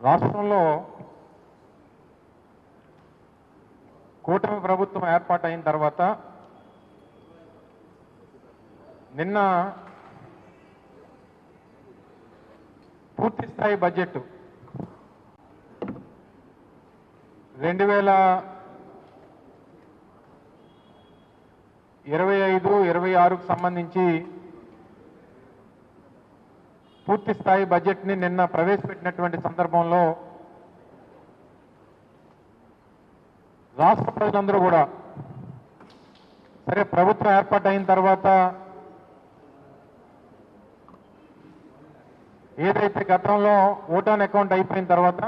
రాష్ట్రంలో కూటమి ప్రభుత్వం ఏర్పాటైన తర్వాత నిన్న పూర్తి స్థాయి బడ్జెట్ రెండు వేల ఇరవై ఐదు ఇరవై ఆరుకు సంబంధించి పూర్తి స్థాయి బడ్జెట్ని నిన్న ప్రవేశపెట్టినటువంటి సందర్భంలో రాష్ట్ర ప్రజలందరూ కూడా సరే ప్రభుత్వం ఏర్పాటైన తర్వాత ఏదైతే గతంలో ఓటాన్ అకౌంట్ అయిపోయిన తర్వాత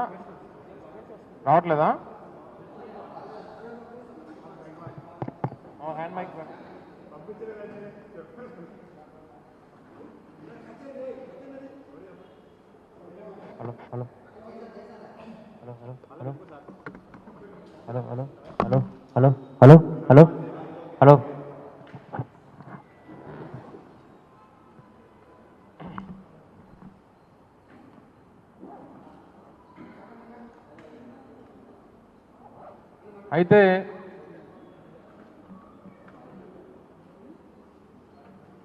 రావట్లేదా? Oh, hand mic hello hello. Hello hello hello. Hello hello hello hello hello hello. అయితే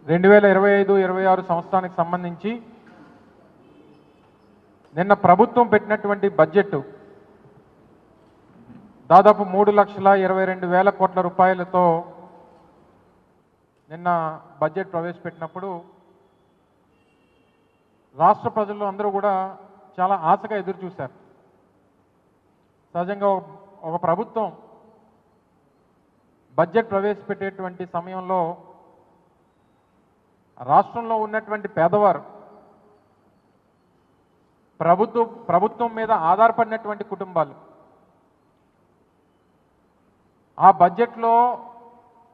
రెండు వేల ఇరవై ఐదు ఇరవై ఆరు సంవత్సరానికి సంబంధించి నిన్న ప్రభుత్వం పెట్టినటువంటి బడ్జెట్ దాదాపు మూడు లక్షల ఇరవై రెండు వేల కోట్ల రూపాయలతో నిన్న బడ్జెట్ ప్రవేశపెట్టినప్పుడు రాష్ట్ర ప్రజలు అందరూ కూడా చాలా ఆశగా ఎదురు చూశారు. సహజంగా ఒక- ఒక ప్రభుత్వం బడ్జెట్ ప్రవేశపెట్టేటువంటి సమయంలో రాష్ట్రంలో ఉన్నటువంటి పేదవారు ప్రభుత్వం ప్రభుత్వం మీద ఆధారపడినటువంటి కుటుంబాలు. ఆ బడ్జెట్లో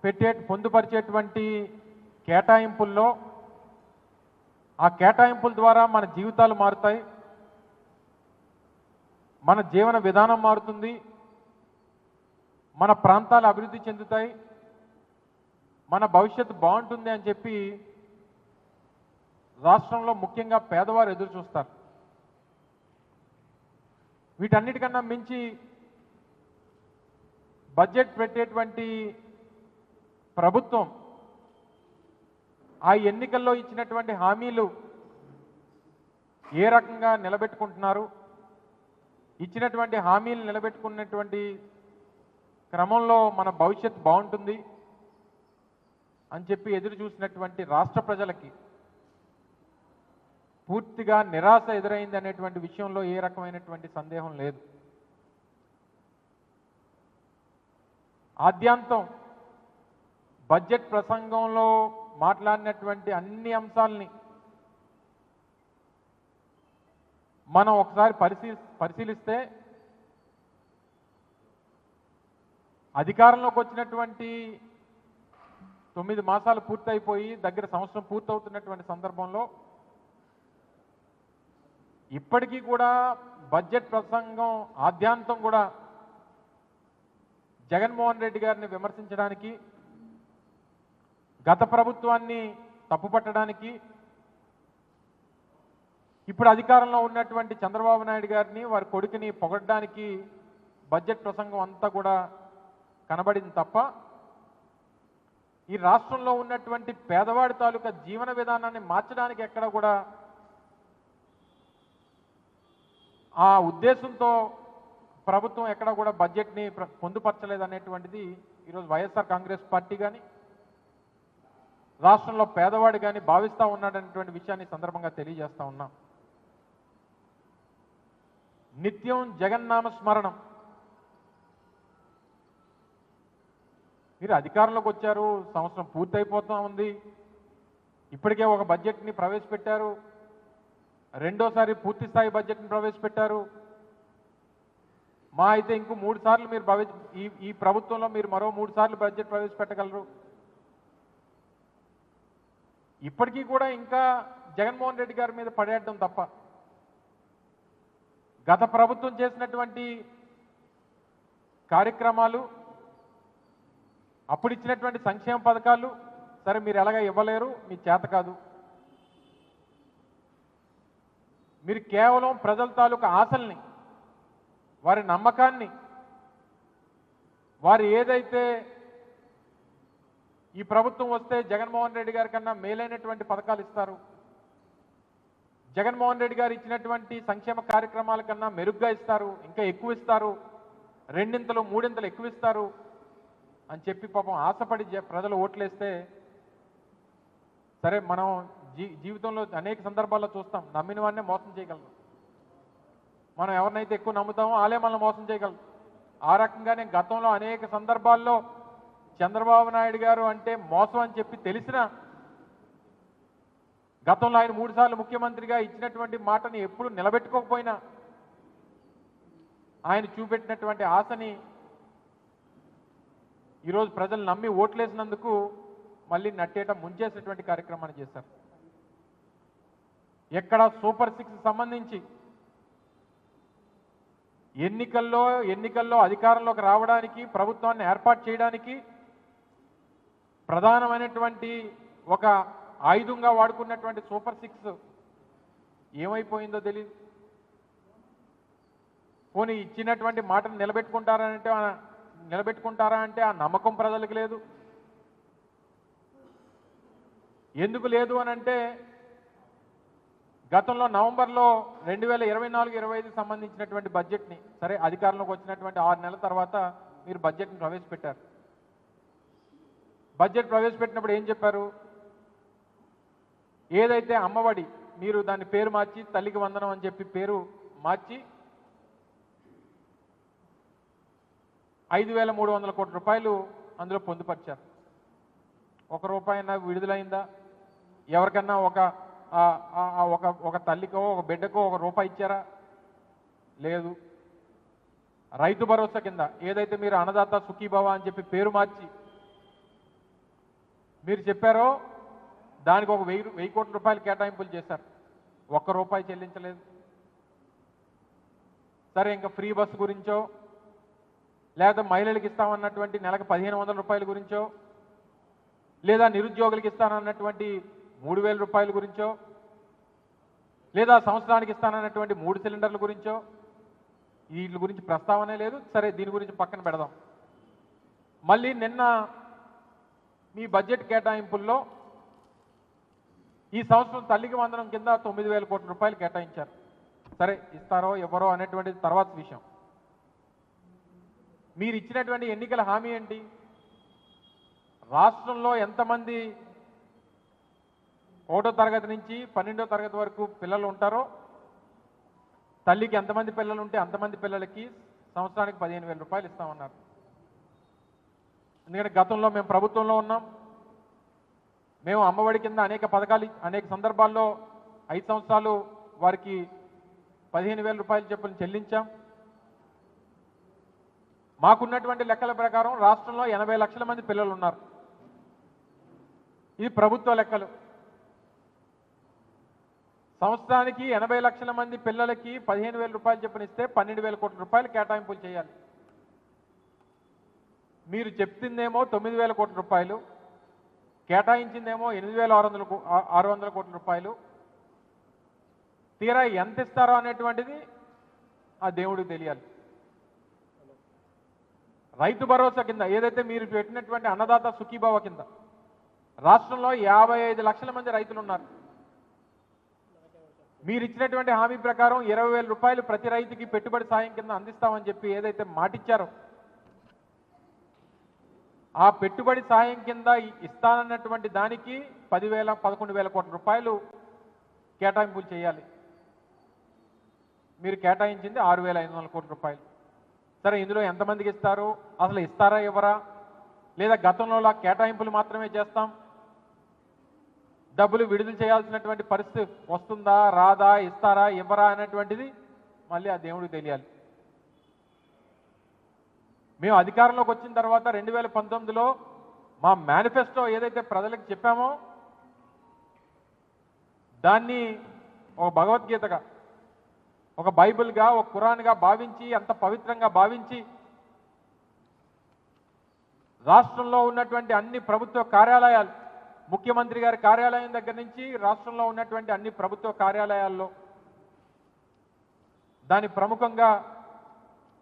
పెట్టే పొందుపరిచేటువంటి కేటాయింపుల్లో ఆ కేటాయింపుల ద్వారా మన జీవితాలు మారుతాయి. మన జీవన విధానం మారుతుంది. మన ప్రాంతాలు అభివృద్ధి చెందుతాయి. మన భవిష్యత్తు బాగుంటుంది అని చెప్పి రాష్ట్రంలో ముఖ్యంగా పేదవారు ఎదురు చూస్తారు వీటన్నిటికన్నా మించి బడ్జెట్ పెట్టేటువంటి ప్రభుత్వం ఆ ఎన్నికల్లో ఇచ్చినటువంటి హామీలు ఏ రకంగా నిలబెట్టుకుంటున్నారు? ఇచ్చినటువంటి హామీలు నిలబెట్టుకున్నటువంటి క్రమంలో మన భవిష్యత్ బాగుంటుంది అని చెప్పి ఎదురు చూసినటువంటి రాష్ట్ర ప్రజలకి పూర్తిగా నిరాశ ఎదురైంది అనేటువంటి విషయంలో ఏ రకమైనటువంటి సందేహం లేదు. ఆద్యాంతం బడ్జెట్ ప్రసంగంలో మాట్లాడినటువంటి అన్ని అంశాలని మనం ఒకసారి పరిశీ పరిశీలిస్తే అధికారంలోకి వచ్చినటువంటి తొమ్మిది మాసాలు పూర్తయిపోయి దగ్గర సంవత్సరం పూర్తవుతున్నటువంటి సందర్భంలో ఇప్పటికీ కూడా బడ్జెట్ ప్రసంగం ఆద్యాంతం కూడా జగన్మోహన్ రెడ్డి గారిని విమర్శించడానికి గత ప్రభుత్వాన్ని తప్పుపట్టడానికి ఇప్పుడు అధికారంలో ఉన్నటువంటి చంద్రబాబు నాయుడు గారిని వారి కొడుకుని పొగడ్డానికి బడ్జెట్ ప్రసంగం అంతా కూడా కనబడింది తప్ప ఈ రాష్ట్రంలో ఉన్నటువంటి పేదవాడి తాలూకా జీవన విధానాన్ని మార్చడానికి ఎక్కడ కూడా ఆ ఉద్దేశంతో ప్రభుత్వం ఎక్కడ కూడా బడ్జెట్ని ప్ర- పొందుపరచలేదు అనేటువంటిది ఈరోజు వైఎస్ఆర్ కాంగ్రెస్ పార్టీ కానీ రాష్ట్రంలో పేదవాడు కానీ భావిస్తూ ఉన్నాడనేటువంటి విషయాన్ని సందర్భంగా తెలియజేస్తూ ఉన్నాం. నిత్యం జగన్నామ స్మరణం మీరు అధికారంలోకి వచ్చారు సంవత్సరం పూర్తయిపోతూ ఉంది. ఇప్పటికే ఒక బడ్జెట్ని ప్రవేశపెట్టారు. రెండోసారి పూర్తి స్థాయి బడ్జెట్ని ప్రవేశపెట్టారు. మా అయితే ఇంకో మూడు సార్లు మీరు భవి ఈ ఈ ప్రభుత్వంలో మీరు మరో మూడు సార్లు బడ్జెట్ ప్రవేశపెట్టగలరు. ఇప్పటికీ కూడా ఇంకా జగన్మోహన్ రెడ్డి గారి మీద పడేయడం తప్ప. గత ప్రభుత్వం చేసినటువంటి కార్యక్రమాలు అప్పుడు ఇచ్చినటువంటి సంక్షేమ పథకాలు సరే మీరు ఎలాగ ఇవ్వలేరు మీ చేత కాదు. మీరు కేవలం ప్రజల తాలూకా ఆశల్ని వారి నమ్మకాన్ని వారు ఏదైతే ఈ ప్రభుత్వం వస్తే జగన్మోహన్ రెడ్డి గారి కన్నా మేలైనటువంటి పథకాలు ఇస్తారు జగన్మోహన్ రెడ్డి గారు ఇచ్చినటువంటి సంక్షేమ కార్యక్రమాల కన్నా మెరుగ్గా ఇస్తారు ఇంకా ఎక్కువ ఇస్తారు రెండింతలు మూడింతలు ఎక్కువ ఇస్తారు అని చెప్పి పాపం ఆశపడి ప్రజలు ఓట్లేస్తే సరే మనం జీవితంలో అనేక సందర్భాల్లో చూస్తాం. నమ్మిన వాడినే మోసం చేయగలరు మనం ఎవరినైతే ఎక్కువ నమ్ముతామో వాళ్ళే మనల్ని మోసం చేయగలరు ఆ రకంగానే గతంలో అనేక సందర్భాల్లో చంద్రబాబు నాయుడు గారు అంటే మోసం అని చెప్పి తెలిసిన గతంలో ఆయన మూడు సార్లు ముఖ్యమంత్రిగా ఇచ్చినటువంటి మాటని ఎప్పుడు నిలబెట్టుకోకపోయినా ఆయన చూపెట్టినటువంటి ఆశని ఈరోజు ప్రజలు నమ్మి ఓట్లేసినందుకు మళ్ళీ నట్టేయటం ముంచేసినటువంటి కార్యక్రమాన్ని చేశారు. ఎక్కడ సూపర్ సిక్స్ సంబంధించి ఎన్నికల్లో ఎన్నికల్లో అధికారంలోకి రావడానికి ప్రభుత్వాన్ని ఏర్పాటు చేయడానికి ప్రధానమైనటువంటి ఒక ఆయుధంగా వాడుకున్నటువంటి సూపర్ సిక్స్ ఏమైపోయిందో తెలియదు పోనీ ఇచ్చినటువంటి మాటను నిలబెట్టుకుంటారా అంటే నిలబెట్టుకుంటారా అంటే ఆ నమ్మకం ప్రజలకు లేదు. ఎందుకు లేదు అని అంటే గతంలో నవంబర్లో రెండు వేల ఇరవై నాలుగు ఇరవై ఐదు సంబంధించినటువంటి బడ్జెట్ని సరే అధికారంలోకి వచ్చినటువంటి ఆరు నెలల తర్వాత మీరు బడ్జెట్ని ప్రవేశపెట్టారు. బడ్జెట్ ప్రవేశపెట్టినప్పుడు ఏం చెప్పారు? ఏదైతే అమ్మఒడి మీరు దాని పేరు మార్చి తల్లికి వందనం అని చెప్పి పేరు మార్చి ఐదు వేల మూడు వందల కోట్ల రూపాయలు అందులో పొందుపరిచారు. ఒక రూపాయి విడుదలైందా? ఎవరికన్నా ఒక ఒక ఒక తల్లికో ఒక బిడ్డకో ఒక రూపాయి ఇచ్చారా? లేదు. రైతు భరోసా కింద ఏదైతే మీరు అన్నదాత సుఖీభవ అని చెప్పి పేరు మార్చి మీరు చెప్పారో దానికి ఒక వెయ్యి వెయ్యి కోట్ల రూపాయలు కేటాయింపులు చేశారు. ఒక్క రూపాయి చెల్లించలేదు. సరే ఇంకా ఫ్రీ బస్సు గురించో లేదా మహిళలకు ఇస్తామన్నటువంటి నెలకు పదిహేను వందల రూపాయల గురించో లేదా నిరుద్యోగులకు ఇస్తానన్నటువంటి మూడు వేల రూపాయల గురించో? లేదా సంవత్సరానికి ఇస్తానన్నటువంటి మూడు సిలిండర్ల గురించో? వీటి గురించి ప్రస్తావనే లేదు. సరే దీని గురించి పక్కన పెడదాం. మళ్ళీ నిన్న మీ బడ్జెట్ కేటాయింపుల్లో ఈ సంవత్సరం తల్లికి వందనం కింద తొమ్మిది వేల కోట్ల రూపాయలు కేటాయించారు. సరే ఇస్తారో ఎవరో అనేటువంటిది తర్వాత విషయం. మీరు ఇచ్చినటువంటి ఎన్నికల హామీ ఏంటి? రాష్ట్రంలో ఎంతమంది ఒకటో తరగతి నుంచి పన్నెండో తరగతి వరకు పిల్లలు ఉంటారో. తల్లికి ఎంతమంది పిల్లలు ఉంటే అంతమంది పిల్లలకి సంవత్సరానికి పదిహేను వేల రూపాయలు ఇస్తామన్నారు. ఎందుకంటే గతంలో మేము ప్రభుత్వంలో ఉన్నాం. మేము అమ్మఒడి కింద అనేక పథకాలు అనేక సందర్భాల్లో ఐదు సంవత్సరాలు వారికి పదిహేను వేల రూపాయల చెప్పులు చెల్లించాం. మాకున్నటువంటి లెక్కల ప్రకారం రాష్ట్రంలో ఎనభై లక్షల మంది పిల్లలు ఉన్నారు. ఇది ప్రభుత్వ లెక్కలు. సంవత్సరానికి ఎనభై లక్షల మంది పిల్లలకి పదిహేను వేల రూపాయలు చెప్పనిస్తే పన్నెండు వేల కోట్ల రూపాయలు కేటాయింపులు చేయాలి. మీరు చెప్తుందేమో తొమ్మిది వేల కోట్ల రూపాయలు కేటాయించిందేమో ఎనిమిది వేల ఆరు వందల ఆరు వందల కోట్ల రూపాయలు. తీరా ఎంత ఇస్తారో అనేటువంటిది ఆ దేవుడికి తెలియాలి. రైతు భరోసా కింద ఏదైతే మీరు పెట్టినటువంటి అన్నదాత సుఖీభావ కింద రాష్ట్రంలో యాభై ఐదు లక్షల మంది రైతులు ఉన్నారు మీరు ఇచ్చినటువంటి హామీ ప్రకారం ఇరవై వేల రూపాయలు ప్రతి రైతుకి పెట్టుబడి సాయం కింద అందిస్తామని చెప్పి ఏదైతే మాటిచ్చారో ఆ పెట్టుబడి సాయం కింద ఇస్తానన్నటువంటి దానికి పదివేల పదకొండు వేల కోట్ల రూపాయలు కేటాయింపులు చేయాలి. మీరు కేటాయించింది ఆరు వేల ఐదు వందల కోట్ల రూపాయలు. సరే ఇందులో ఎంతమందికి ఇస్తారు? అసలు ఇస్తారా ఇవ్వరా? లేదా గతంలో కేటాయింపులు మాత్రమే చేస్తాం? డబ్బులు విడుదల చేయాల్సినటువంటి పరిస్థితి వస్తుందా రాదా ఇస్తారా ఇవ్వరా అనేటువంటిది మళ్ళీ ఆ దేవుడికి తెలియాలి. మేము అధికారంలోకి వచ్చిన తర్వాత రెండు వేల పంతొమ్మిదిలో మా మేనిఫెస్టో ఏదైతే ప్రజలకు చెప్పామో దాన్ని ఒక భగవద్గీతగా ఒక బైబిల్గా ఒక కురాన్గా భావించి అంత పవిత్రంగా భావించి రాష్ట్రంలో ఉన్నటువంటి అన్ని ప్రభుత్వ కార్యాలయాలు ముఖ్యమంత్రి గారి కార్యాలయం దగ్గర నుంచి రాష్ట్రంలో ఉన్నటువంటి అన్ని ప్రభుత్వ కార్యాలయాల్లో దాని ప్రముఖంగా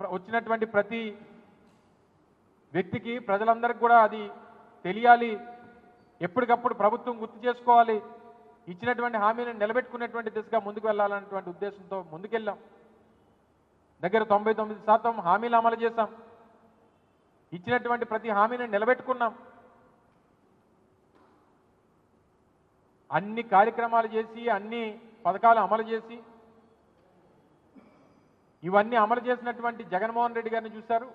వచ్చినటువంటి ప్రతి వ్యక్తికి ప్రజలందరికీ కూడా అది తెలియాలి. ఎప్పటికప్పుడు ప్రభుత్వం గుర్తు చేసుకోవాలి. ఇచ్చినటువంటి హామీలను నిలబెట్టుకునేటువంటి దిశగా ముందుకు వెళ్ళాలన్నటువంటి ఉద్దేశంతో ముందుకెళ్ళాం. దగ్గర తొంభై తొమ్మిది శాతం హామీలు అమలు చేశాం. ఇచ్చినటువంటి ప్రతి హామీని నిలబెట్టుకున్నాం. అన్ని కార్యక్రమాలు చేసి అన్ని పథకాలు అమలు చేసి ఇవన్నీ అమలు చేసినటువంటి జగన్మోహన్ రెడ్డి గారిని చూశారు.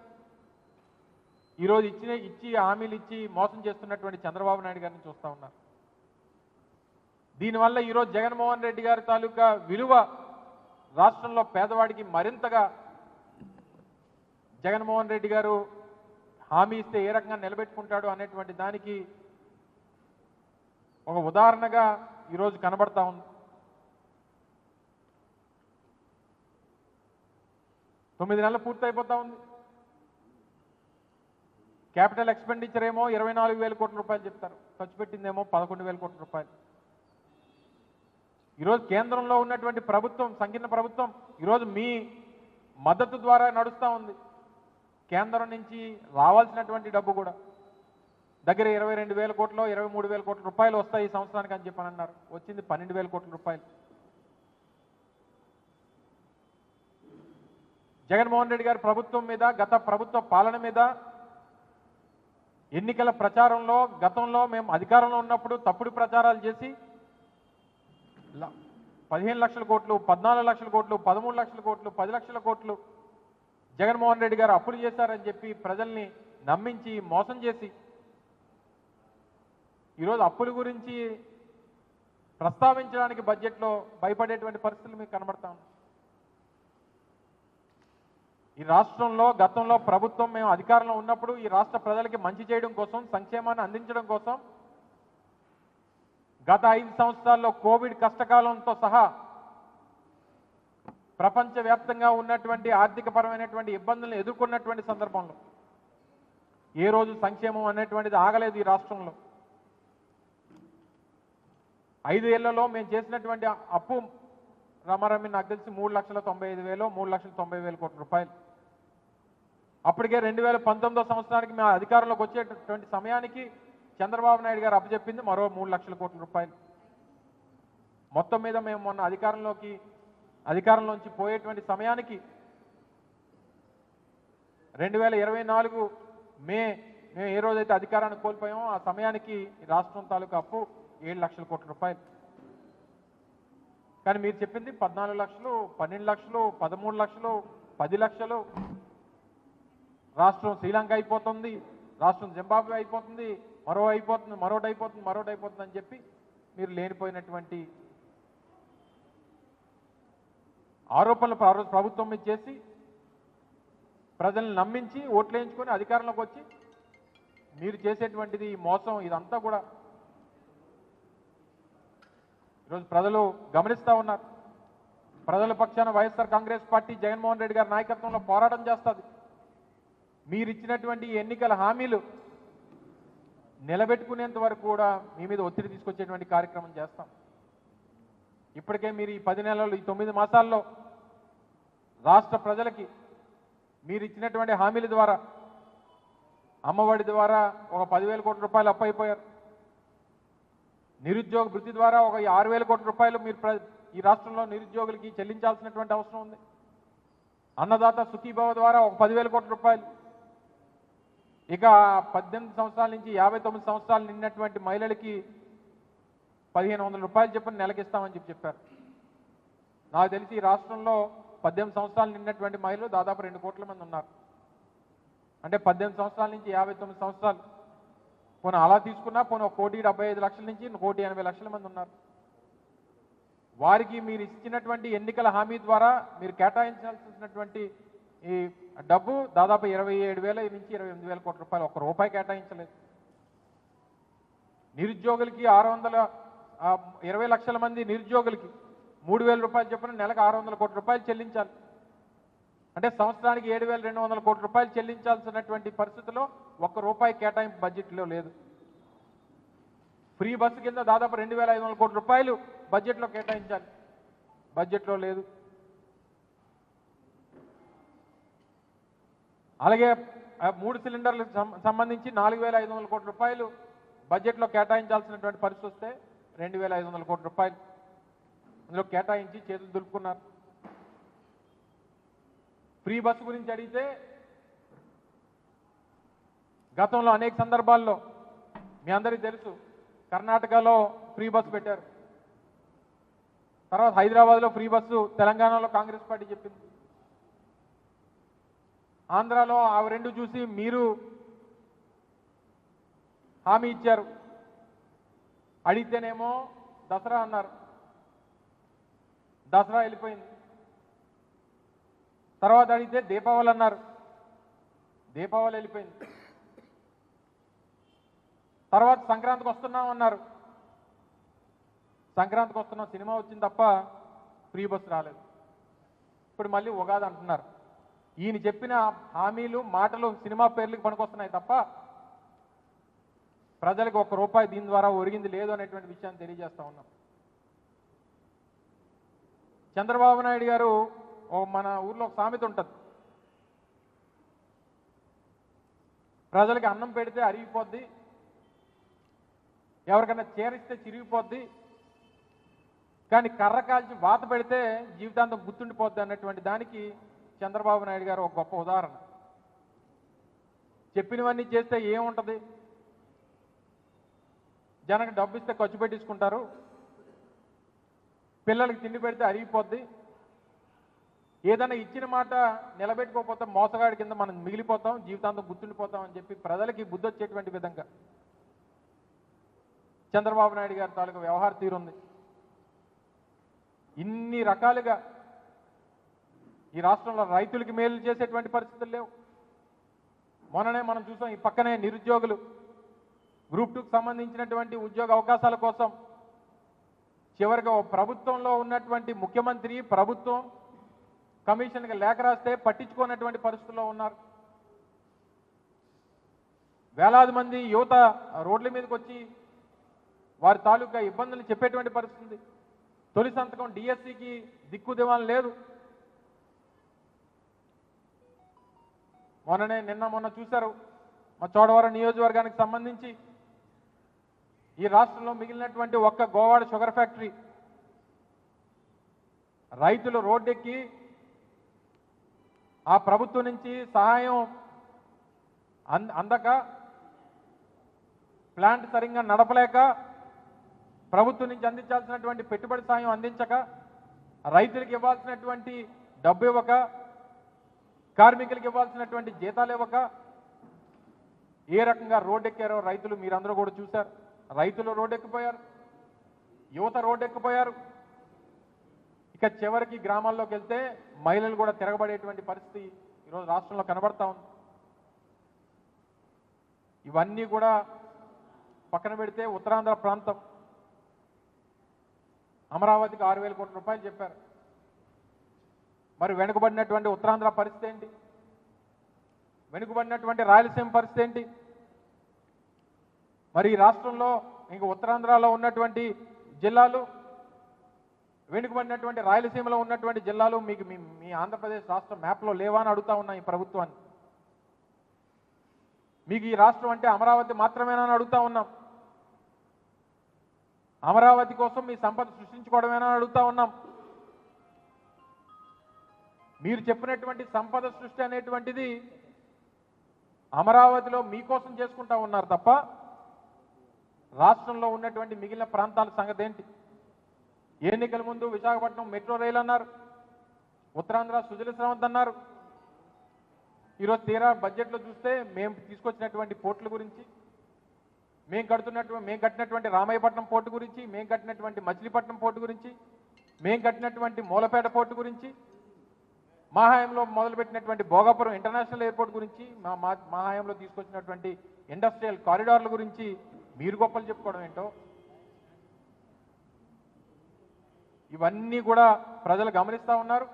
ఈరోజు ఇచ్చిన ఇచ్చి హామీలు ఇచ్చి మోసం చేస్తున్నటువంటి చంద్రబాబు నాయుడు గారిని చూస్తా ఉన్నారు. దీనివల్ల ఈరోజు జగన్మోహన్ రెడ్డి గారి తాలూకా విలువ రాష్ట్రంలో పేదవాడికి మరింతగా జగన్మోహన్ రెడ్డి గారు హామీ ఇస్తే ఏ రకంగా నిలబెట్టుకుంటాడు అనేటువంటి దానికి ఒక ఉదాహరణగా ఈరోజు కనబడతా ఉంది. తొమ్మిది నెలలు పూర్తయిపోతా ఉంది. క్యాపిటల్ ఎక్స్పెండిచర్ ఏమో ఇరవై నాలుగు వేల కోట్ల రూపాయలు చెప్తారు. ఖర్చు పెట్టిందేమో పదకొండు వేల కోట్ల రూపాయలు. ఈరోజు కేంద్రంలో ఉన్నటువంటి ప్రభుత్వం సంకీర్ణ ప్రభుత్వం ఈరోజు మీ మద్దతు ద్వారా నడుస్తూ ఉంది. కేంద్రం నుంచి రావాల్సినటువంటి డబ్బు కూడా. దగ్గర ఇరవై రెండు వేల కోట్లు ఇరవై మూడు వేల కోట్ల రూపాయలు వస్తాయి ఈ సంవత్సరానికి అని చెప్పని అన్నారు. వచ్చింది పన్నెండు వేల కోట్ల రూపాయలు. జగన్మోహన్ రెడ్డి గారి ప్రభుత్వం మీద గత ప్రభుత్వ పాలన మీద ఎన్నికల ప్రచారంలో గతంలో మేము అధికారంలో ఉన్నప్పుడు తప్పుడు ప్రచారాలు చేసి పదిహేను లక్షల కోట్లు పద్నాలుగు లక్షల కోట్లు పదమూడు లక్షల కోట్లు పది లక్షల కోట్లు జగన్మోహన్ రెడ్డి గారు అప్పులు చేశారని చెప్పి ప్రజల్ని నమ్మించి మోసం చేసి ఈరోజు అప్పుల గురించి ప్రస్తావించడానికి బడ్జెట్లో భయపడేటువంటి పరిస్థితులు మీకు కనబడతా ఈ రాష్ట్రంలో గతంలో ప్రభుత్వం మేము అధికారంలో ఉన్నప్పుడు ఈ రాష్ట్ర ప్రజలకి మంచి చేయడం కోసం సంక్షేమాన్ని అందించడం కోసం గత ఐదు సంవత్సరాల్లో కోవిడ్ కష్టకాలంతో సహా ప్రపంచవ్యాప్తంగా ఉన్నటువంటి ఆర్థికపరమైనటువంటి ఇబ్బందులను ఎదుర్కొన్నటువంటి సందర్భంలో ఏ రోజు సంక్షేమం అనేటువంటిది ఆగలేదు ఈ రాష్ట్రంలో. ఐదు ఏళ్ళలో మేము చేసినటువంటి అప్పు రమారమి నాకు తెలిసి మూడు లక్షల తొంభై ఐదు వేలు మూడు లక్షల తొంభై వేల కోట్ల రూపాయలు. అప్పటికే రెండు వేల పంతొమ్మిదో సంవత్సరానికి మేము అధికారంలోకి వచ్చేటటువంటి సమయానికి చంద్రబాబు నాయుడు గారు అప్పచెప్పింది మరో మూడు లక్షల కోట్ల రూపాయలు. మొత్తం మీద మేము మొన్న అధికారంలోకి అధికారంలోంచి పోయేటువంటి సమయానికి రెండు వేల ఇరవై నాలుగు మే మేము ఏ రోజైతే అధికారాన్ని కోల్పోయామో ఆ సమయానికి రాష్ట్రం తాలూకా అప్పు ఏడు లక్షల కోట్ల రూపాయలు. కానీ మీరు చెప్పింది పద్నాలుగు లక్షలు పన్నెండు లక్షలు పదమూడు లక్షలు పది లక్షలు. రాష్ట్రం శ్రీలంక అయిపోతుంది రాష్ట్రం జింబాబ్వే అయిపోతుంది మరో అయిపోతుంది మరోటి అయిపోతుంది మరోటి అయిపోతుంది అని చెప్పి మీరు లేనిపోయినటువంటి ఆరోపణలు ప్రభుత్వం మీద చేసి ప్రజల్ని నమ్మించి ఓట్లు వేయించుకొని అధికారంలోకి వచ్చి మీరు చేసేటువంటిది మోసం ఇదంతా కూడా ఈరోజు ప్రజలు గమనిస్తూ ఉన్నారు. ప్రజల పక్షాన వైఎస్ఆర్ కాంగ్రెస్ పార్టీ జగన్మోహన్ రెడ్డి గారి నాయకత్వంలో పోరాటం చేస్తుంది. మీరిచ్చినటువంటి ఎన్నికల హామీలు నిలబెట్టుకునేంత వరకు కూడా మీ మీద ఒత్తిడి తీసుకొచ్చేటువంటి కార్యక్రమం చేస్తాం. ఇప్పటికే మీరు ఈ పది నెలలు ఈ తొమ్మిది మాసాల్లో రాష్ట్ర ప్రజలకి మీరు ఇచ్చినటువంటి హామీల ద్వారా అమ్మఒడి ద్వారా ఒక పదివేల కోట్ల రూపాయలు అప్పు అయిపోయారు. నిరుద్యోగ వృత్తి ద్వారా ఒక ఆరు వేల కోట్ల రూపాయలు మీరు ప్ర- ఈ రాష్ట్రంలో నిరుద్యోగులకి చెల్లించాల్సినటువంటి అవసరం ఉంది. అన్నదాత సుఖీభవ ద్వారా ఒక పదివేల కోట్ల రూపాయలు. ఇక పద్దెనిమిది సంవత్సరాల నుంచి యాభై తొమ్మిది సంవత్సరాలు నిన్నటువంటి మహిళలకి పదిహేను వందల రూపాయలు చెప్పిన నెలకిస్తామని చెప్పి చెప్పారు. నాకు తెలిసి ఈ రాష్ట్రంలో పద్దెనిమిది సంవత్సరాలు నిన్నటువంటి మహిళలు దాదాపు రెండు కోట్ల మంది ఉన్నారు. అంటే పద్దెనిమిది సంవత్సరాల నుంచి యాభై తొమ్మిది సంవత్సరాలు పోనీ అలా తీసుకున్నా పోనీ ఒక కోటి డెబ్బై ఐదు లక్షల నుంచి కోటి ఎనభై లక్షల మంది ఉన్నారు. వారికి మీరు ఇచ్చినటువంటి ఎన్నికల హామీ ద్వారా మీరు కేటాయించాల్సినటువంటి ఈ డబ్బు దాదాపు ఇరవై ఏడు వేల నుంచి ఇరవై ఎనిమిది వేల కోట్ల రూపాయలు ఒక్క రూపాయి కేటాయించలేదు. నిరుద్యోగులకి ఆరు వందల ఇరవై లక్షల మంది నిరుద్యోగులకి మూడు వేల రూపాయలు చెప్పిన నెలకు ఆరు వందల కోట్ల రూపాయలు చెల్లించాలి. అంటే సంవత్సరానికి ఏడు వేల రెండు వందల కోట్ల రూపాయలు చెల్లించాల్సినటువంటి పరిస్థితిలో ఒక్క రూపాయి కేటాయింపు బడ్జెట్లో లేదు. ఫ్రీ బస్సు కింద దాదాపు రెండు వేల ఐదు వందల కోట్ల రూపాయలు బడ్జెట్లో కేటాయించాలి. బడ్జెట్లో లేదు. అలాగే మూడు సిలిండర్లకు సం- సంబంధించి నాలుగు వేల ఐదు వందల కోట్ల రూపాయలు బడ్జెట్లో కేటాయించాల్సినటువంటి పరిస్థితి వస్తే రెండు వేల ఐదు వందల కోట్ల రూపాయలు అందులో కేటాయించి చేతులు దులుపుకున్నారు. ఫ్రీ బస్సు గురించి అడిగితే గతంలో అనేక సందర్భాల్లో మీ అందరికీ తెలుసు కర్ణాటకలో ఫ్రీ బస్సు పెట్టారు. తర్వాత హైదరాబాద్లో ఫ్రీ బస్సు తెలంగాణలో కాంగ్రెస్ పార్టీ చెప్పింది. ఆంధ్రాలో ఆ రెండు చూసి మీరు హామీ ఇచ్చారు. అడిగితేనేమో దసరా అన్నారు. దసరా వెళ్ళిపోయింది. తర్వాత అడిగితే దీపావళి అన్నారు. దీపావళి వెళ్ళిపోయింది. తర్వాత సంక్రాంతికి వస్తున్నాం అన్నారు. సంక్రాంతికి వస్తున్నాం సినిమా వచ్చింది తప్ప ఫ్రీ బస్ రాలేదు. ఇప్పుడు మళ్ళీ ఉగాది అంటున్నారు. ఈయన చెప్పిన హామీలు మాటలు సినిమా పేర్లకు పనికొస్తున్నాయి తప్ప ప్రజలకు ఒక్క రూపాయి దీని ద్వారా ఒరిగింది లేదు అనేటువంటి విషయాన్ని తెలియజేస్తా ఉన్నాం. చంద్రబాబు నాయుడు గారు ఓ మన ఊర్లో ఒక సామెత ఉంటుంది. ప్రజలకి అన్నం పెడితే అరిగిపోద్ది ఎవరికైనా చేరిస్తే చిరిగిపోద్ది కానీ కర్ర కాల్చి వాత పెడితే జీవితాంతం గుర్తుండిపోద్ది అన్నటువంటి దానికి చంద్రబాబు నాయుడు గారు ఒక గొప్ప ఉదాహరణ. చెప్పినవన్నీ చేస్తే ఏముంటుంది? జనకు డబ్బు ఇస్తే ఖర్చు పెట్టించుకుంటారు. పిల్లలకి తిండి పెడితే అరిగిపోద్ది. ఏదైనా ఇచ్చిన మాట నిలబెట్టుకోకపోతే మోసగాడి కింద మనం మిగిలిపోతాం జీవితాంతం గుర్తుండిపోతాం అని చెప్పి ప్రజలకి బుద్ధి వచ్చేటువంటి విధంగా. చంద్రబాబు నాయుడు గారి తాలూకు వ్యవహార తీరుంది ఇన్ని రకాలుగా ఈ రాష్ట్రంలో రైతులకి మేలు చేసేటువంటి పరిస్థితులు లేవు. మొన్ననే మనం చూసాం ఈ పక్కనే నిరుద్యోగులు గ్రూప్ టూకి సంబంధించినటువంటి ఉద్యోగ అవకాశాల కోసం చివరిగా ప్రభుత్వంలో ఉన్నటువంటి ముఖ్యమంత్రి ప్రభుత్వం కమిషన్కి లేఖ రాస్తే పట్టించుకోనటువంటి పరిస్థితుల్లో ఉన్నారు. వేలాది మంది యువత రోడ్ల మీదకి వచ్చి వారి తాలూకా ఇబ్బందులు చెప్పేటువంటి పరిస్థితి తొలి సంతకం డిఎస్సికి దిక్కు దివాన్ లేదు. మొన్ననే నిన్న మొన్న చూశారు మా చోడవరం నియోజకవర్గానికి సంబంధించి. ఈ రాష్ట్రంలో మిగిలినటువంటి ఒక్క గోవాడ షుగర్ ఫ్యాక్టరీ రైతులు రోడ్డెక్కి ఆ ప్రభుత్వం నుంచి సహాయం అంద అందక ప్లాంట్ సరిగ్గా నడపలేక ప్రభుత్వం నుంచి అందించాల్సినటువంటి పెట్టుబడి సాయం అందించక రైతులకు ఇవ్వాల్సినటువంటి డబ్బు ఇవ్వక కార్మికులకు ఇవ్వాల్సినటువంటి జీతాలు ఇవ్వక ఏ రకంగా రోడ్డెక్కారో రైతులు మీరందరూ కూడా చూశారు. రైతులు రోడ్డెక్కిపోయారు. యువత రోడ్డెక్కిపోయారు. ఇక చివరికి గ్రామాల్లోకి వెళ్తే మహిళలు కూడా తిరగబడేటువంటి పరిస్థితి ఈరోజు రాష్ట్రంలో కనబడతా ఉంది. ఇవన్నీ కూడా పక్కన పెడితే ఉత్తరాంధ్ర ప్రాంతం అమరావతికి ఆరు వేల కోట్ల రూపాయలు చెప్పారు. మరి వెనుకబడినటువంటి ఉత్తరాంధ్ర పరిస్థితి ఏంటి? వెనుకబడినటువంటి రాయలసీమ పరిస్థితి ఏంటి? మరి ఈ రాష్ట్రంలో ఇంక ఉత్తరాంధ్రలో ఉన్నటువంటి జిల్లాలు వెనుకబడినటువంటి రాయలసీమలో ఉన్నటువంటి జిల్లాలు మీకు మీ మీ ఆంధ్రప్రదేశ్ రాష్ట్ర మ్యాప్లో లేవా అని అడుగుతా ఉన్నా ఈ ప్రభుత్వాన్ని. మీకు ఈ రాష్ట్రం అంటే అమరావతి మాత్రమేనా అని అడుగుతా ఉన్నాం. అమరావతి కోసం మీ సంపద సృష్టించుకోవడమేనా అని అడుగుతా ఉన్నాం. మీరు చెప్పినటువంటి సంపద సృష్టి అనేటువంటిది అమరావతిలో మీకోసం చేసుకుంటా ఉన్నారు తప్ప రాష్ట్రంలో ఉన్నటువంటి మిగిలిన ప్రాంతాల సంగతి ఏంటి? ఎన్నికల ముందు విశాఖపట్నం మెట్రో రైలు అన్నారు. ఉత్తరాంధ్ర సుజల శ్రవంత్ అన్నారు. ఈరోజు తీరా బడ్జెట్లో చూస్తే మేము తీసుకొచ్చినటువంటి పోర్టుల గురించి మేము కడుతున్నటువంటి మేము కట్టినటువంటి రామాయపట్నం పోర్టు గురించి మేము కట్టినటువంటి మచిలీపట్నం పోర్టు గురించి మేము కట్టినటువంటి మూలపేట పోర్టు గురించి మా మొదలుపెట్టినటువంటి భోగాపురం ఇంటర్నేషనల్ ఎయిర్పోర్ట్ గురించి మా మా మా తీసుకొచ్చినటువంటి ఇండస్ట్రియల్ కారిడార్ల గురించి మీరు గొప్పలు చెప్పుకోవడం ఏంటో ఇవన్నీ కూడా ప్రజలు గమనిస్తూ ఉన్నారు.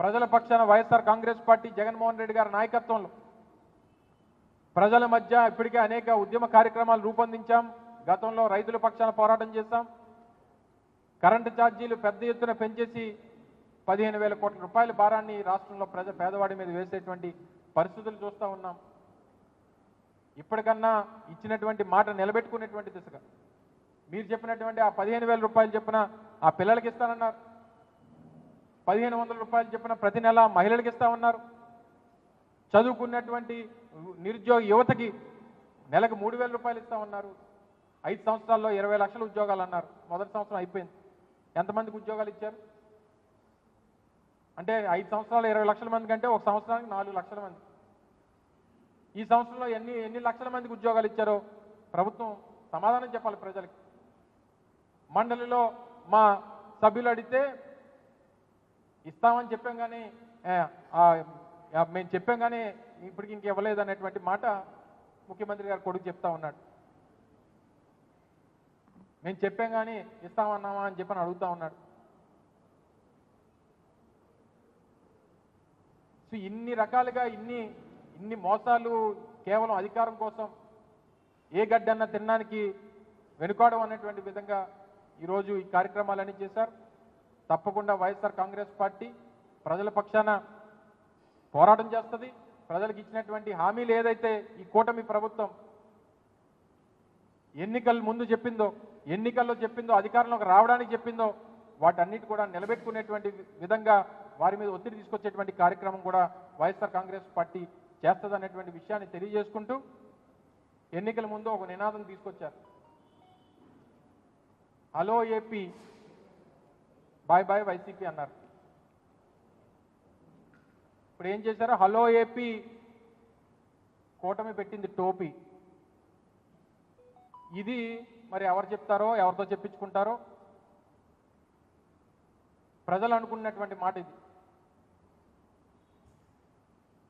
ప్రజల పక్షాన వైఎస్ఆర్ కాంగ్రెస్ పార్టీ జగన్మోహన్ రెడ్డి గారి నాయకత్వంలో ప్రజల మధ్య ఇప్పటికే అనేక ఉద్యమ కార్యక్రమాలు రూపొందించాం. గతంలో రైతుల పక్షాన పోరాటం చేశాం. కరెంటు ఛార్జీలు పెద్ద ఎత్తున పెంచేసి పదిహేను వేల కోట్ల రూపాయల భారాన్ని రాష్ట్రంలో ప్రజ పేదవాడి మీద వేసేటువంటి పరిస్థితులు చూస్తూ ఉన్నాం. ఇప్పటికన్నా ఇచ్చినటువంటి మాట నిలబెట్టుకునేటువంటి దిశగా మీరు చెప్పినటువంటి ఆ పదిహేను వేల రూపాయలు చెప్పిన ఆ పిల్లలకి ఇస్తానన్నారు. పదిహేను వందల రూపాయలు చెప్పిన ప్రతి నెల మహిళలకు ఇస్తామన్నారు. చదువుకున్నటువంటి నిరుద్యోగ యువతకి నెలకు మూడు వేల రూపాయలు ఇస్తామన్నారు. ఐదు సంవత్సరాల్లో ఇరవై లక్షల ఉద్యోగాలు అన్నారు. మొదటి సంవత్సరం అయిపోయింది. ఎంతమందికి ఉద్యోగాలు ఇచ్చారు? అంటే ఐదు సంవత్సరాలు ఇరవై లక్షల మంది కంటే ఒక సంవత్సరానికి నాలుగు లక్షల మంది. ఈ సంవత్సరంలో ఎన్ని ఎన్ని లక్షల మందికి ఉద్యోగాలు ఇచ్చారో ప్రభుత్వం సమాధానం చెప్పాలి ప్రజలకి. మండలిలో మా సభ్యులు అడిగితే ఇస్తామని చెప్పాం కానీ మేము చెప్పాం కానీ ఇప్పటికి ఇంక ఇవ్వలేదు అనేటువంటి మాట ముఖ్యమంత్రి గారు కొడుకు చెప్తా ఉన్నాడు. మేము చెప్పాం కానీ ఇస్తామన్నామా అని చెప్పని అడుగుతా ఉన్నాడు. సో ఇన్ని రకాలుగా ఇన్ని ఇన్ని మోసాలు కేవలం అధికారం కోసం ఏ గడ్డన్న తినడానికి వెనుకాడం అనేటువంటి విధంగా ఈరోజు ఈ కార్యక్రమాలన్నీ చేశారు. తప్పకుండా వైఎస్ఆర్ కాంగ్రెస్ పార్టీ ప్రజల పక్షాన పోరాటం చేస్తుంది. ప్రజలకు ఇచ్చినటువంటి హామీలు ఏదైతే ఈ కూటమి ప్రభుత్వం ఎన్నికల ముందు చెప్పిందో ఎన్నికల్లో చెప్పిందో అధికారంలోకి రావడానికి చెప్పిందో వాటన్నిటి కూడా నిలబెట్టుకునేటువంటి విధంగా వారి మీద ఒత్తిడి తీసుకొచ్చేటువంటి కార్యక్రమం కూడా వైఎస్ఆర్ కాంగ్రెస్ పార్టీ చేస్తుందనేటువంటి విషయాన్ని తెలియజేసుకుంటూ ఎన్నికల ముందు ఒక నినాదం తీసుకొచ్చారు. Hello AP bye bye YCP అన్నారు. ఇప్పుడు ఏం చేశారు? హలో ఏపీ కూటమి పెట్టింది టోపీ. ఇది మరి ఎవరు చెప్తారో ఎవరితో చెప్పించుకుంటారో? ప్రజలు అనుకున్నటువంటి మాట ఇది.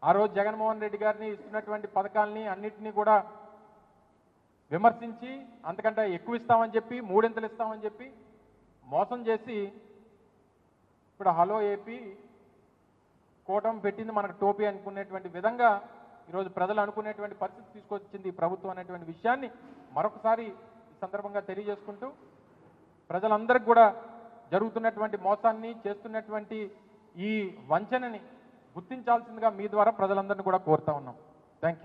ఆ రోజు జగన్మోహన్ రెడ్డి గారిని ఇస్తున్నటువంటి పథకాల్ని అన్నిటినీ కూడా విమర్శించి అంతకంటే ఎక్కువ ఇస్తామని చెప్పి మూడింతలు ఇస్తామని చెప్పి మోసం చేసి ఇప్పుడు హలో ఏపీ కూటమి పెట్టింది మనకు టోపీ అనుకునేటువంటి విధంగా ఈరోజు ప్రజలు అనుకునేటువంటి పరిస్థితి తీసుకొచ్చింది ప్రభుత్వం అనేటువంటి విషయాన్ని మరొకసారి ఈ సందర్భంగా తెలియజేసుకుంటూ ప్రజలందరికీ కూడా జరుగుతున్నటువంటి మోసాన్ని చేస్తున్నటువంటి ఈ వంచనని గుర్తించాల్సిందిగా మీ ద్వారా ప్రజలందరినీ కూడా కోరుతా ఉన్నాం. థ్యాంక్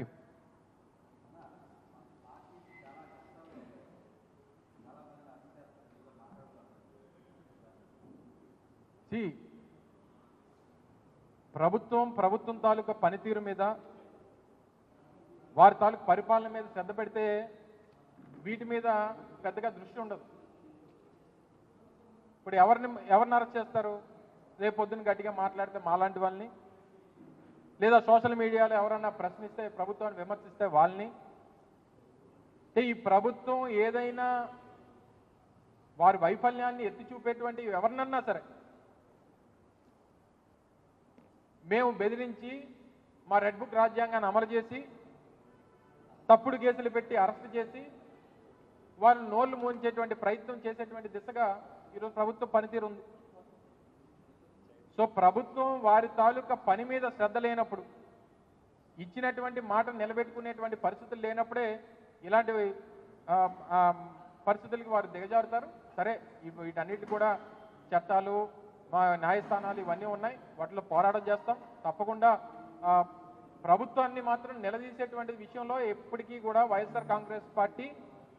ఇది ప్రభుత్వం ప్రభుత్వం తాలూకా పనితీరు మీద వారి తాలూకు పరిపాలన మీద శ్రద్ధ పెడితే వీటి మీద పెద్దగా దృష్టి ఉండదు. ఇప్పుడు ఎవరిని ఎవరిని అరెస్ట్ చేస్తారు? రేపు పొద్దున్న గట్టిగా మాట్లాడితే మాలాంటి వాళ్ళని? లేదా సోషల్ మీడియాలో ఎవరన్నా ప్రశ్నిస్తే ప్రభుత్వాన్ని విమర్శిస్తే వాళ్ళని? అంటే ఈ ప్రభుత్వం ఏదైనా వారి వైఫల్యాన్ని ఎత్తి చూపేటువంటి ఎవరినన్నా సరే మేము బెదిరించి మా రెడ్ బుక్ రాజ్యాంగాన్ని అమలు చేసి తప్పుడు కేసులు పెట్టి అరెస్ట్ చేసి వారిని నోళ్ళు మూయించేటువంటి ప్రయత్నం చేసేటువంటి దిశగా ఈరోజు ప్రభుత్వం పనితీరు ఉంది. సో ప్రభుత్వం వారి తాలూకా పని మీద శ్రద్ధ లేనప్పుడు ఇచ్చినటువంటి మాట నిలబెట్టుకునేటువంటి పరిస్థితులు లేనప్పుడే ఇలాంటివి పరిస్థితులకి వారు దిగజారుతారు. సరే వీటన్నిటి కూడా చట్టాలు మా న్యాయస్థానాలు ఇవన్నీ ఉన్నాయి. వాటిలో పోరాటం చేస్తాం. తప్పకుండా ప్రభుత్వాన్ని మాత్రం నిలదీసేటువంటి విషయంలో ఎప్పటికీ కూడా వైఎస్ఆర్ కాంగ్రెస్ పార్టీ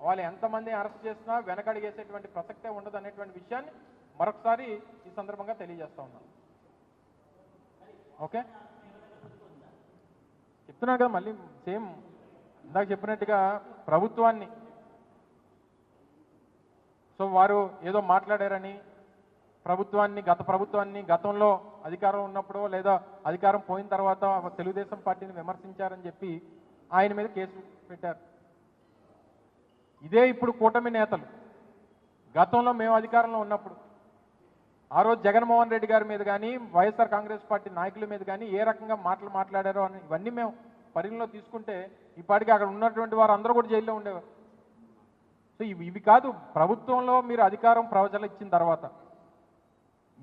వాళ్ళు ఎంతమంది అరెస్ట్ చేసినా వెనకడిగేసేటువంటి ప్రసక్తే ఉండదు అనేటువంటి విషయాన్ని మరొకసారి ఈ సందర్భంగా తెలియజేస్తా ఉన్నాం ఓకే? చెప్తున్నా కదా మళ్ళీ సేమ్ ఇందాక చెప్పినట్టుగా ప్రభుత్వాన్ని. సో వారు ఏదో మాట్లాడారని ప్రభుత్వాన్ని గత ప్రభుత్వాన్ని గతంలో అధికారం ఉన్నప్పుడు లేదా అధికారం పోయిన తర్వాత తెలుగుదేశం పార్టీని విమర్శించారని చెప్పి ఆయన మీద కేసు పెట్టారు. ఇదే ఇప్పుడు కూటమి నేతలు. గతంలో మేము అధికారంలో ఉన్నప్పుడు ఆ రోజు జగన్మోహన్ రెడ్డి గారి మీద కానీ వైఎస్ఆర్ కాంగ్రెస్ పార్టీ నాయకుల మీద కానీ ఏ రకంగా మాటలు మాట్లాడారో అని ఇవన్నీ మేము పరిగణలో తీసుకుంటే ఇప్పటికీ అక్కడ ఉన్నటువంటి వారు అందరూ కూడా జైల్లో ఉండేవారు. సో ఇవి ఇవి కాదు ప్రభుత్వంలో మీరు అధికారం ప్రజలు ఇచ్చిన తర్వాత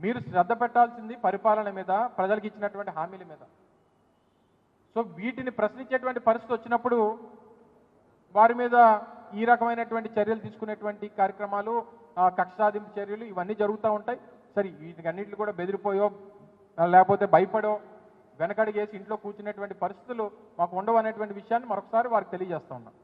మీరు శ్రద్ధ పెట్టాల్సింది పరిపాలన మీద ప్రజలకు ఇచ్చినటువంటి హామీల మీద. సో వీటిని ప్రశ్నించేటువంటి పరిస్థితి వచ్చినప్పుడు వారి మీద ఈ రకమైనటువంటి చర్యలు తీసుకునేటువంటి కార్యక్రమాలు కక్ష సాధింపు చర్యలు ఇవన్నీ జరుగుతూ ఉంటాయి. సరే వీటికన్నింటిని కూడా బెదిరిపోయో లేకపోతే భయపడో వెనకడిగేసి ఇంట్లో కూర్చునేటువంటి పరిస్థితులు మాకు ఉండవు అనేటువంటి విషయాన్ని మరొకసారి వారికి తెలియజేస్తా ఉన్నాం.